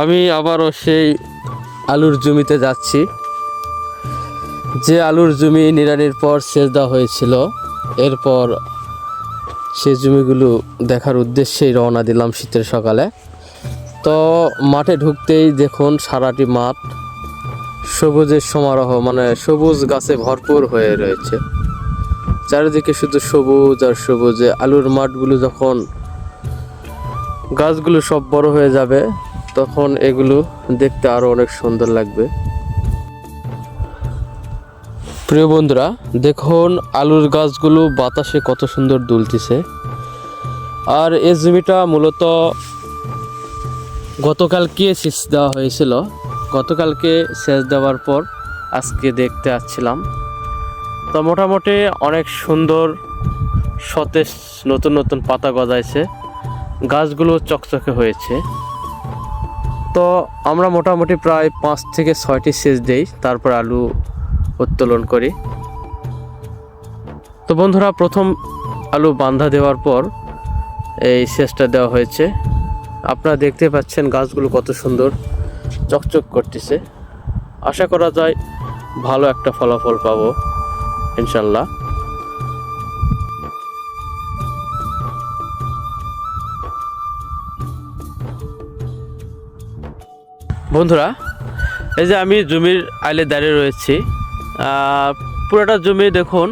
আমি আবারও সেই আলুর জমিতে যাচ্ছি। যে আলুর জমি নিড়ানির পর সেচ দেওয়া হয়েছিল, এরপর সেই জমিগুলো দেখার উদ্দেশ্যেই রওনা দিলাম শীতের সকালে। তো মাঠে ঢুকতেই দেখুন সারাটি মাঠ সবুজের সমারোহ মানে সবুজ গাছে ভরপুর হয়ে রয়েছে। চারিদিকে শুধু সবুজ আর সবুজে আলুর মাঠগুলো যখন গাছগুলো সব বড় হয়ে যাবে তখন এগুলো দেখতে আরও অনেক সুন্দর লাগবে। প্রিয় বন্ধুরা, দেখুন আলুর গাছগুলো বাতাসে কত সুন্দর দুলতেছে। আর এই জমিটা মূলত গতকালকে সেচ দেওয়া হয়েছিল। গতকালকে সেচ দেওয়ার পর আজকে দেখতে আসছিলাম। তো মোটামুটি অনেক সুন্দর সতেজ নতুন নতুন পাতা গজাইছে। গাছগুলো চকচকে হয়েছে। তো আমরা মোটামুটি প্রায় পাঁচ থেকে ছয়টি সেচ দেই, তারপর আলু উত্তোলন করি। তো বন্ধুরা, প্রথম আলু বান্ধা দেওয়ার পর এই সেচটা দেওয়া হয়েছে। আপনারা দেখতে পাচ্ছেন গাছগুলো কত সুন্দর চকচক করতেছে। আশা করা যায় ভালো একটা ফলাফল পাবো, ইনশাল্লাহ। বন্ধুরা, এই যে আমি জমির আইলে দাঁড়িয়ে রয়েছি পুরোটা জমি দেখুন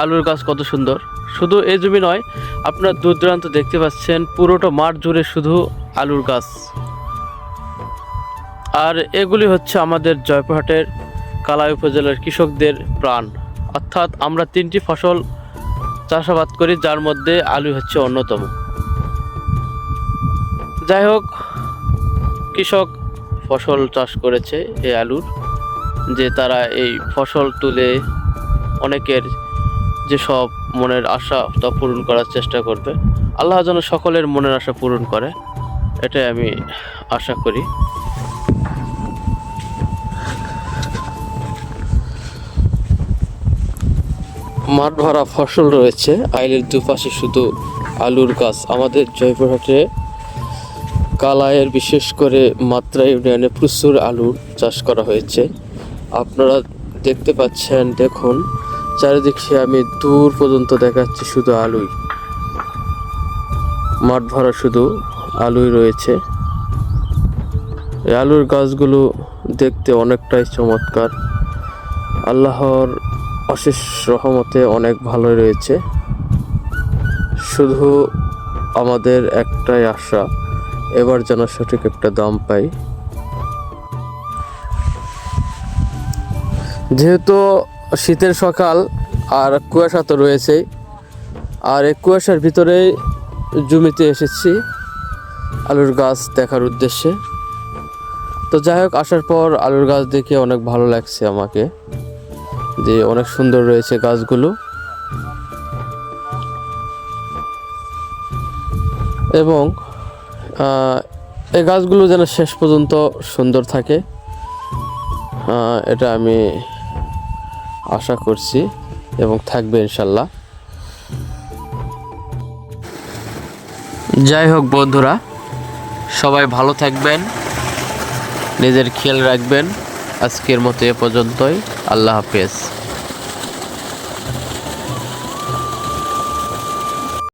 আলুর গাছ কত সুন্দর। শুধু এই জমি নয়, আপনার দূর দূরান্ত দেখতে পাচ্ছেন, পুরোটা মাঠ জুড়ে শুধু আলুর গাছ। আর এগুলি হচ্ছে আমাদের জয়পুরহাটের কালাই উপজেলার কৃষকদের প্রাণ। অর্থাৎ আমরা তিনটি ফসল চাষাবাদ করি, যার মধ্যে আলু হচ্ছে অন্যতম। যাই হোক কৃষক ফসল চাষ করেছে এই আলুর, যে তারা এই ফসল তুলে অনেকের যেসব মনের আশা তা পূরণ করার চেষ্টা করবে। আল্লাহ যেন সকলের মনের আশা পূরণ করে, এটাই আমি আশা করি। মাঠ ভরা ফসল রয়েছে, আইলের দুপাশে শুধু আলুর গাছ। আমাদের জয়পুরহাটে কালায়ের বিশেষ করে মাত্রা ইউনিয়নে প্রচুর আলুর চাষ করা হয়েছে। আপনারা দেখতে পাচ্ছেন, দেখুন, চারিদিকে আমি দূর পর্যন্ত দেখাচ্ছি শুধু আলুই। মাঠ ভরা শুধু আলুই রয়েছে। এই আলুর গাছগুলো দেখতে অনেকটাই চমৎকার। আল্লাহর অশেষ রহমতে অনেক ভালো রয়েছে। শুধু আমাদের একটাই আশা এবার যেন সঠিক একটা দাম পাই। যেহেতু শীতের সকাল আর কুয়াশা তো রয়েছেই, আর এই কুয়াশার ভিতরে জমিতে এসেছি আলুর গাছ দেখার উদ্দেশ্যে। তো যাই হোক, আসার পর আলুর গাছ দেখে অনেক ভালো লাগছে আমাকে, যে অনেক সুন্দর রয়েছে গাছগুলো। এবং এই গাছগুলো যেন শেষ পর্যন্ত সুন্দর থাকে। এটা আমি আশা করছি এবং থাকবে ইনশাল্লাহ। যাই হোক বন্ধুরা, সবাই ভালো থাকবেন, নিজের খেয়াল রাখবেন। আজকের মতো এ পর্যন্তই। আল্লাহ হাফেজ।